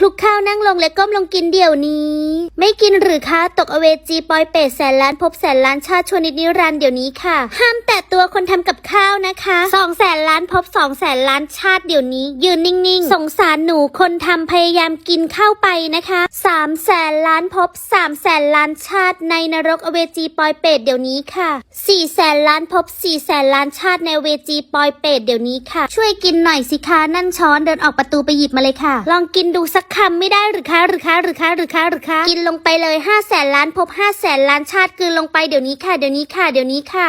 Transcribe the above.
คลุกข้าวนั่งลงและก้มลงกินเดี๋ยวนี้ ไม่กินหรือคะ ตกอเวจีปอยเป็ดแสนล้านพบแสนล้านชาติชวนิดนิรันดร์เดี๋ยวนี้ค่ะ ห้ามแตะ ตัวคนทำกับข้าวนะคะสองแสนล้านพบสองแสนล้านชาติเดี๋ยวนี้ ยืนนิ่งๆ สงสารหนูคนทำพยายามกินข้าวไปนะคะสามแสนล้านพบสามแสนล้านชาติในนรกอเวจีปอยเป็ดเดี๋ยวนี้ค่ะสี่แสนล้านพบสี่แสนล้านชาติในเวจีปอยเป็ดเดี๋ยวนี้ค่ะ ช่วยกินหน่อยสิคะนั่นช้อนเดินออกประตูไปหยิบมาเลยค่ะ ลองกินดูสักคำไม่ได้หรือคะหรือคะหรือคะหรือคะหรือคะกินลงไปเลยห้าแสนล้านภพห้าแสนล้านชาติกลืนลงไปเดี๋ยวนี้ค่ะเดี๋ยวนี้ค่ะเดี๋ยวนี้ค่ะ